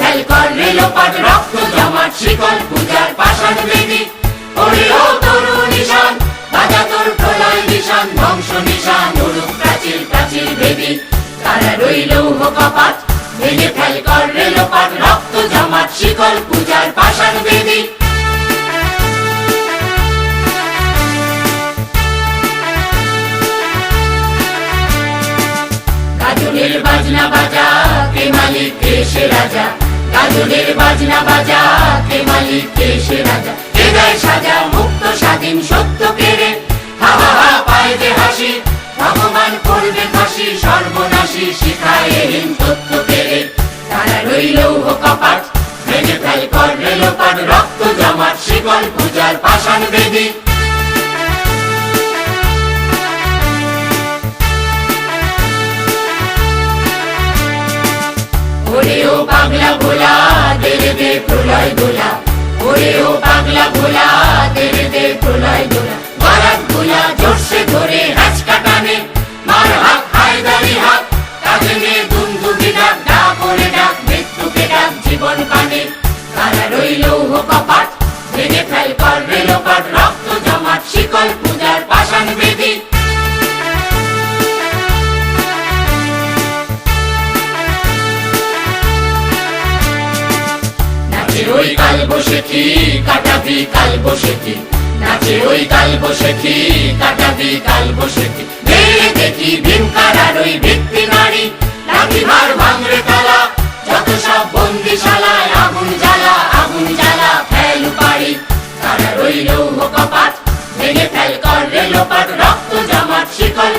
Fail কর রেলোপাট রক্ত জমাট, শিকল পূজার পাষাণ বেদি। ওরে ও নিশান, বাজা তোর প্রলয় নিশান, ধ্বংস নিশান উড়ুক প্রাচীর প্রাচীর বেদি। তারা রইল কপাট, ভেঙে ফেল কর রেলোপাট রক্ত জমাট, শিকল পূজার পাষাণ বেদি। বাজনা বাজা মালিক কে সে রাজা। গাজনের বাজনা বাজা, কে মালিক কে সে রাজা। কে সাজা, মুক্ত, স্বাধীন, সত্য কেড়ে হা হা হা, পায় যে হাসি, ভগবান করবে ফাঁসি, সর্বনাশী শিখায় হীন তত্ত্ব কেড়ে তারা রইল কপাট, ভেঙে ফেল কর রেলোপাট, রক্ত জমাট, শিকল পূজার পাষাণ বেদী। পাগলা ভোলা দেরে দে প্রলয় দোলা ওরে ও পাগলা ভোলা দেরে ওই কাল বসে কি কাটাবি কাল বসে কি? নাচে ওই কাল বসে কি কাটাবি কাল বসে কি? দেখি ওই ভিত্তি নারী। তালা, যত সব আগুন জ্বালা আগুন জ্বালা ফেল পারি তারা রইল কপাট ভেঙে ফেল কর রক্ত জামাত শিকল।